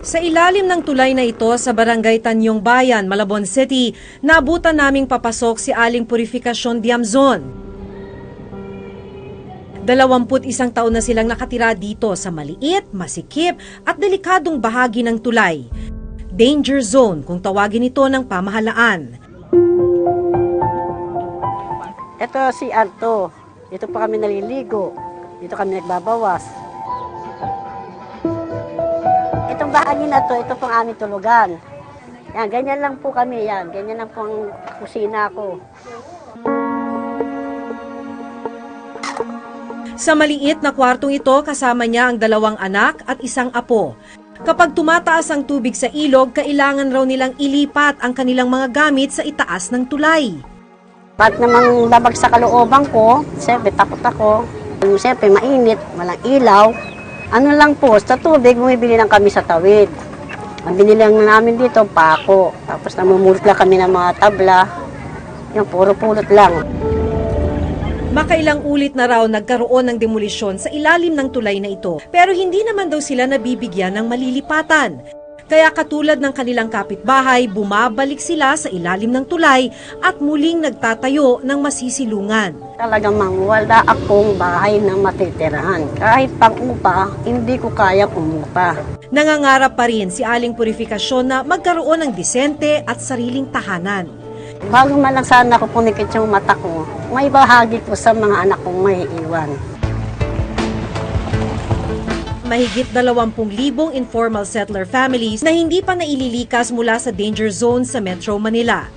Sa ilalim ng tulay na ito sa Barangay Tanyong Bayan, Malabon City, nabutan naming papasok si Aling Purifikasyon Diamzon. Dalawamput isang taon na silang nakatira dito sa maliit, masikip at delikadong bahagi ng tulay. Danger zone kung tawagin ito ng pamahalaan. Ito si Alto. Dito pa kami naliligo. Dito kami nagbabawas. Itong bahagi na to, ito pong aming tulugan. Yan, ganyan lang po kami yan. Ganyan lang po ang kusina ko. Sa maliit na kwartong ito, kasama niya ang dalawang anak at isang apo. Kapag tumataas ang tubig sa ilog, kailangan raw nilang ilipat ang kanilang mga gamit sa itaas ng tulay. Pag namang labag sa kalooban ko, siyempre takot ako. Siyempre mainit, walang ilaw. Ano lang po, sa tubig, bumibili lang kami sa tawid. Ang binili lang namin dito, pako. Tapos namumulot kami ng mga tabla. Yung puro pulot lang. Makailang ulit na raw nagkaroon ng demolisyon sa ilalim ng tulay na ito. Pero hindi naman daw sila nabibigyan ng malilipatan. Kaya katulad ng kanilang kapitbahay, bumabalik sila sa ilalim ng tulay at muling nagtatayo ng masisilungan. Talagang mang wala akong bahay na matitirahan. Kahit pang upa, hindi ko kaya umupa. Nangangarap pa rin si Aling Purifikasyon na magkaroon ng disente at sariling tahanan. Bago man lang sana ako punikit yung mata ko, may bahagi ko sa mga anak kong may iwan. Mahigit 20,000 informal settler families na hindi pa naililikas mula sa danger zone sa Metro Manila.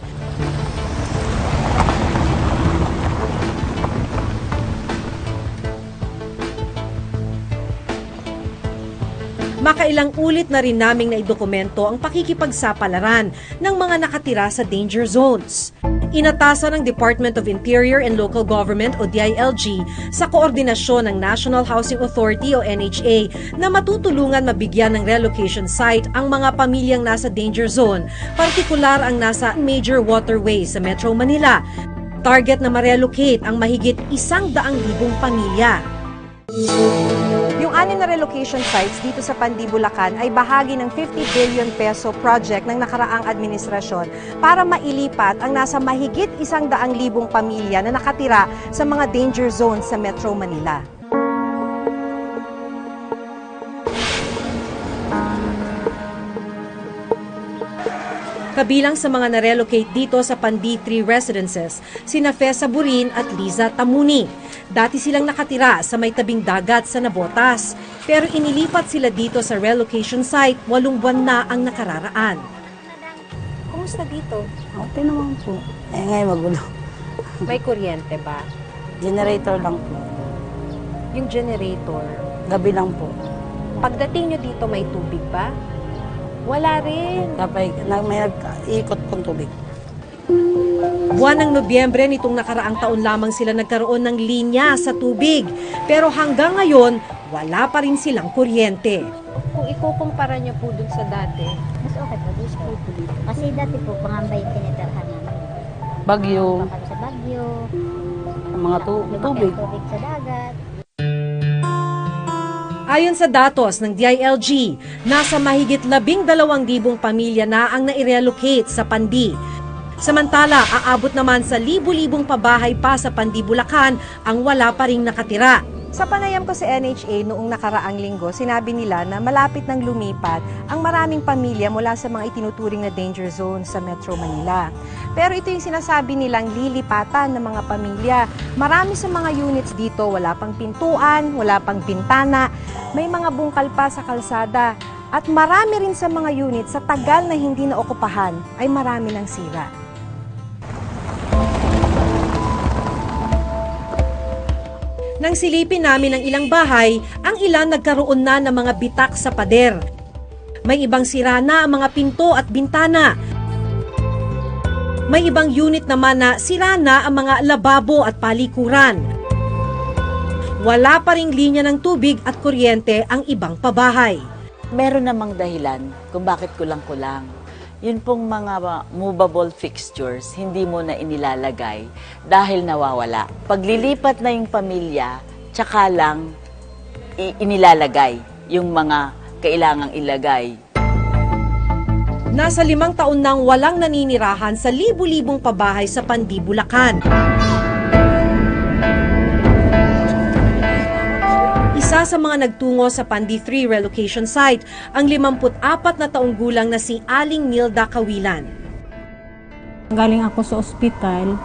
Makailang ulit na rin naming naidokumento ang pakikipagsapalaran ng mga nakatira sa danger zones. Inatasan ng Department of Interior and Local Government o DILG sa koordinasyon ng National Housing Authority o NHA na matutulungan mabigyan ng relocation site ang mga pamilyang nasa danger zone, partikular ang nasa major waterways sa Metro Manila. Target na ma-relocate ang mahigit isang daang libong pamilya. Yung anim na relocation sites dito sa Pandi, Bulacan ay bahagi ng 50 billion peso project ng nakaraang administrasyon para mailipat ang nasa mahigit isang daang libong pamilya na nakatira sa mga danger zones sa Metro Manila. Kabilang sa mga na-relocate dito sa Pandi 3 residences, sina Fesa Burin at Liza Tamuni. Dati silang nakatira sa may tabing dagat sa Nabotas, pero inilipat sila dito sa relocation site walong buwan na ang nakararaan. Kumusta dito? Okay naman po. Eh ngayon magulo. May kuryente ba? Generator lang po. Yung generator, Gabi lang po. pagdating nyo dito may tubig ba? Wala rin. Kapag may nag-ikot pong tubig. Buwan ng Nobyembre nitong nakaraang taon lamang sila nagkaroon ng linya sa tubig. Pero hanggang ngayon, wala pa rin silang kuryente. Kung ikukumpara niyo po dun sa dati, Mas okay po, po po dito. Kasi dati po, pangambay tinitirhan namin. Bagyo, sa bagyo, mga tu- tubig. ang tubig sa dagat. Ayon sa datos ng DILG, nasa mahigit labing dalawang libong pamilya na ang nai-relocate sa Pandi. Samantala, aabot naman sa libu-libong pabahay pa sa Pandi, Bulacan ang wala pa ring nakatira. Sa panayam ko sa NHA noong nakaraang linggo, sinabi nila na malapit nang lumipat ang maraming pamilya mula sa mga itinuturing na danger zone sa Metro Manila. Pero ito yung sinasabi nilang lilipatan ng mga pamilya. Marami sa mga units dito, wala pang pintuan, wala pang bintana, may mga bungkal pa sa kalsada. At marami rin sa mga units sa tagal na hindi naokupahan ay marami ng sira. Nang silipin namin ang ilang bahay, ang ilan nagkaroon na ng mga bitak sa pader. May ibang sira na ang mga pinto at bintana. May ibang unit naman na sira na ang mga lababo at palikuran. Wala pa ring linya ng tubig at kuryente ang ibang pabahay. meron namang dahilan kung bakit kulang-kulang. Yun pong mga movable fixtures, hindi mo na inilalagay dahil nawawala. Paglilipat na yung pamilya, tsaka lang inilalagay yung mga kailangang ilagay. Nasa limang taon nang walang naninirahan sa libu-libong pabahay sa Pandi, Bulacan. Sa mga nagtungo sa Pandi 3 relocation site ang 54 na taong gulang na si Aling Nilda Kawilan. Galing ako sa ospital,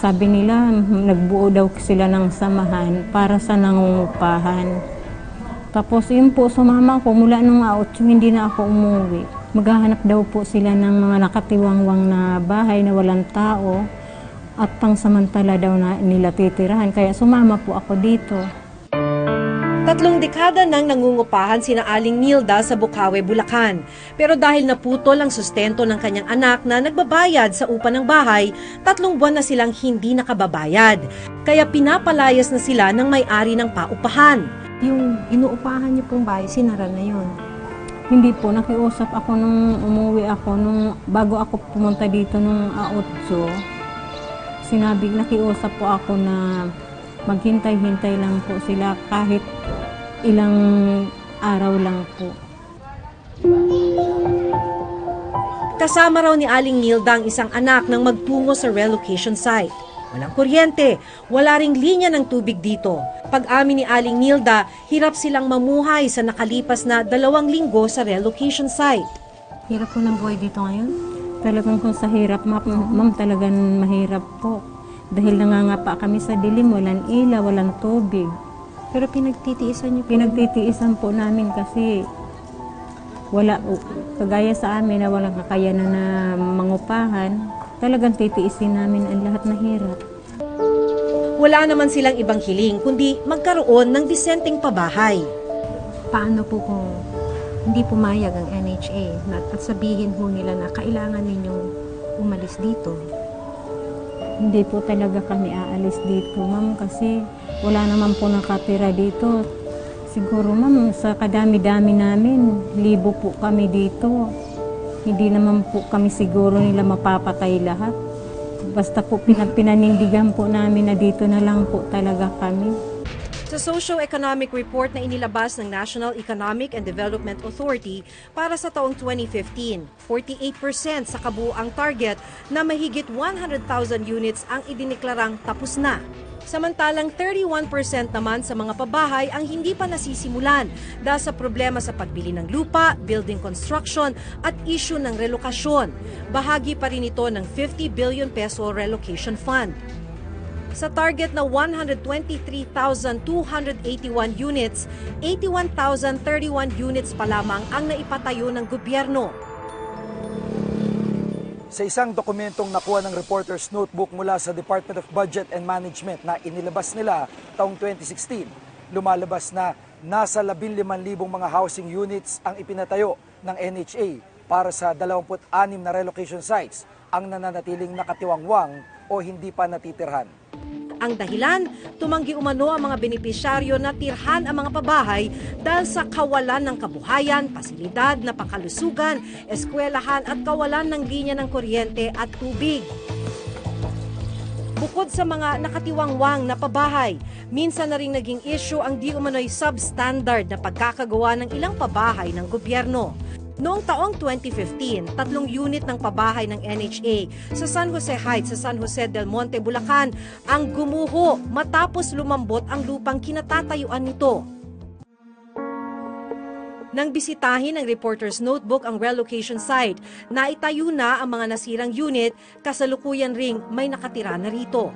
sabi nila nagbuo daw sila ng samahan para sa nangungupahan. Tapos yun po, sumama ko mula nung out, hindi na ako umuwi. Maghahanap daw po sila ng mga nakatiwangwang na bahay na walang tao at pangsamantala daw na nila titirahan. Kaya sumama po ako dito. Tatlong dekada nang nangungupahan sina Aling Nilda sa Bukawe, Bulacan. Pero dahil naputol ang sustento ng kanyang anak na nagbabayad sa upa ng bahay, tatlong buwan na silang hindi nakababayad. Kaya pinapalayas na sila ng may-ari ng paupahan. Yung inuupahan niyo pong bahay, sinara na yun. Hindi po, nakiusap ako nung umuwi ako, nung bago ako pumunta dito nung A8, sinabi, nakiusap po ako na maghintay-hintay lang po sila kahit ilang araw lang po. Kasama raw ni Aling Nilda ang isang anak nang magtungo sa relocation site. Walang kuryente, wala ring linya ng tubig dito. Pag-amin ni Aling Nilda, hirap silang mamuhay sa nakalipas na dalawang linggo sa relocation site. Hirap po ng buhay dito ngayon. Talagang kung sa hirap, ma'am, ma'am talagang mahirap po. Dahil nangangapa kami sa dilim, walang ilaw, walang tubig. Pero pinagtitiisan niyo po. Pinagtitiisan po namin kasi wala, kagaya sa amin na walang kakayanan na mangupahan, talagang titiisin namin ang lahat na hirap. Wala naman silang ibang hiling kundi magkaroon ng disenteng pabahay. Paano po kung hindi pumayag ang NHA at sabihin po nila na kailangan ninyong umalis dito? Hindi po talaga kami aalis dito, ma'am, kasi wala naman po nakatira dito. Siguro, ma'am, sa kadami-dami namin, libo po kami dito. Hindi naman po kami siguro nila mapapatay lahat. Basta po pinag- pinanindigan po namin na dito na lang po talaga kami. Sa socio-economic report na inilabas ng National Economic and Development Authority para sa taong 2015, 48% sa kabuuang target na mahigit 100,000 units ang idineklarang tapos na. Samantalang 31% naman sa mga pabahay ang hindi pa nasisimulan dahil sa problema sa pagbili ng lupa, building construction at issue ng relokasyon. Bahagi pa rin ito ng 50 billion peso relocation fund. Sa target na 123,281 units, 81,031 units pa lamang ang naipatayo ng gobyerno. Sa isang dokumentong nakuha ng Reporter's Notebook mula sa Department of Budget and Management na inilabas nila taong 2016, lumalabas na nasa 15,000 mga housing units ang ipinatayo ng NHA para sa 26 na relocation sites ang nananatiling nakatiwangwang o hindi pa natitirhan. Ang dahilan, tumanggi umano ang mga benepisyaryo na tirhan ang mga pabahay dahil sa kawalan ng kabuhayan, pasilidad, napakalusugan, eskwelahan at kawalan ng linya ng kuryente at tubig. Bukod sa mga nakatiwangwang na pabahay, minsan na rin naging issue ang di umano'y substandard na pagkakagawa ng ilang pabahay ng gobyerno. Noong taong 2015, tatlong unit ng pabahay ng NHA sa San Jose Heights sa San Jose del Monte, Bulacan ang gumuho matapos lumambot ang lupang kinatatayuan nito. Nang bisitahin ng reporter's notebook ang relocation site, naitayo na ang mga nasirang unit, kasalukuyan ring may nakatira na rito.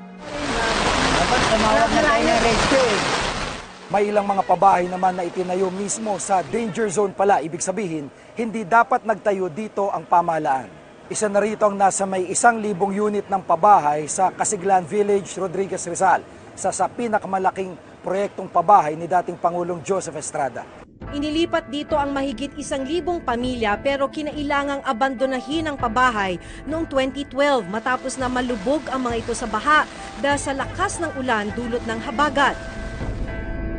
May ilang mga pabahay naman na itinayo mismo sa danger zone pala. Ibig sabihin, hindi dapat nagtayo dito ang pamahalaan. Isa na rito ang nasa may isang libong unit ng pabahay sa Kasiglan Village, Rodriguez Rizal, sa sa pinakamalaking proyektong pabahay ni dating Pangulong Joseph Estrada. Inilipat dito ang mahigit isang libong pamilya pero kinailangang abandonahin ang pabahay noong 2012 matapos na malubog ang mga ito sa baha dahil sa lakas ng ulan dulot ng habagat.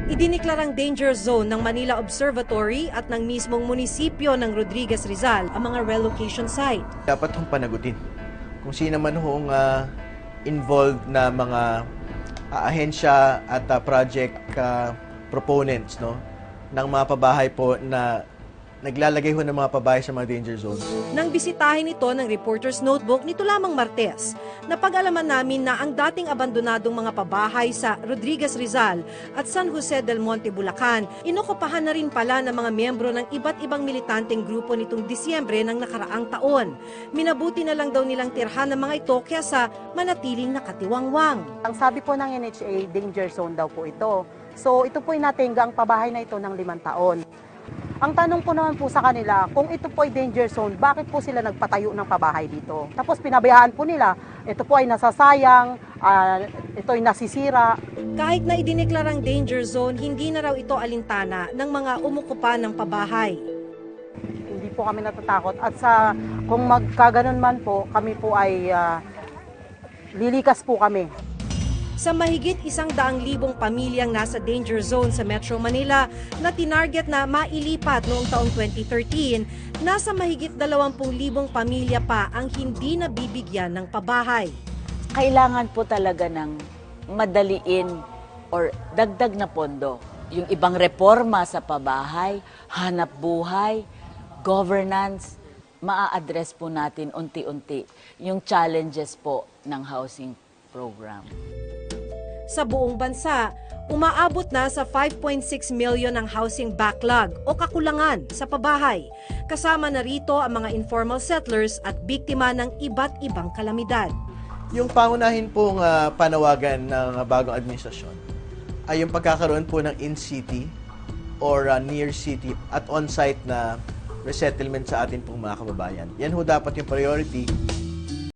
Idiniklarang danger zone ng Manila Observatory at ng mismong munisipyo ng Rodriguez Rizal ang mga relocation site. dapat hong panagutin kung sino man hong ah, involved na mga ah, ahensya at ah, project ah, proponents no ng mga pabahay po na naglalagay ho ng mga pabahay sa mga danger zones. Nang bisitahin ito ng Reporter's Notebook nito lamang Martes, napag-alaman namin na ang dating abandonadong mga pabahay sa Rodriguez Rizal at San Jose del Monte, Bulacan, inokupahan na rin pala ng mga miyembro ng iba't ibang militanteng grupo nitong Disyembre ng nakaraang taon. Minabuti na lang daw nilang tirhan ng mga ito kaysa manatiling nakatiwangwang. Ang sabi po ng NHA, danger zone daw po ito. So ito po natingga ang pabahay na ito ng limang taon. Ang tanong po naman po sa kanila, kung ito po ay danger zone, bakit po sila nagpatayo ng pabahay dito? Tapos pinabayaan po nila, ito po ay nasasayang, ah, ito ay nasisira. Kahit na idineklarang danger zone, hindi na raw ito alintana ng mga umukupa ng pabahay. Hindi po kami natatakot. At sa kung magkaganon man po, kami po ay ah, lilikas po kami. Sa mahigit isang daang libong pamilyang nasa danger zone sa Metro Manila na tinarget na mailipat noong taong 2013, nasa mahigit 20 libong pamilya pa ang hindi nabibigyan ng pabahay. Kailangan po talaga ng madaliin or dagdag na pondo. Yung ibang reforma sa pabahay, hanap buhay, governance, maa-address po natin unti-unti yung challenges po ng housing program. Sa buong bansa, umaabot na sa 5.6 million ang housing backlog o kakulangan sa pabahay. Kasama na rito ang mga informal settlers at biktima ng iba't ibang kalamidad. Yung pangunahin pong ah, panawagan ng bagong administrasyon ay yung pagkakaroon po ng in-city or ah, near-city at on-site na resettlement sa atin pong mga kababayan. Yan ho dapat yung priority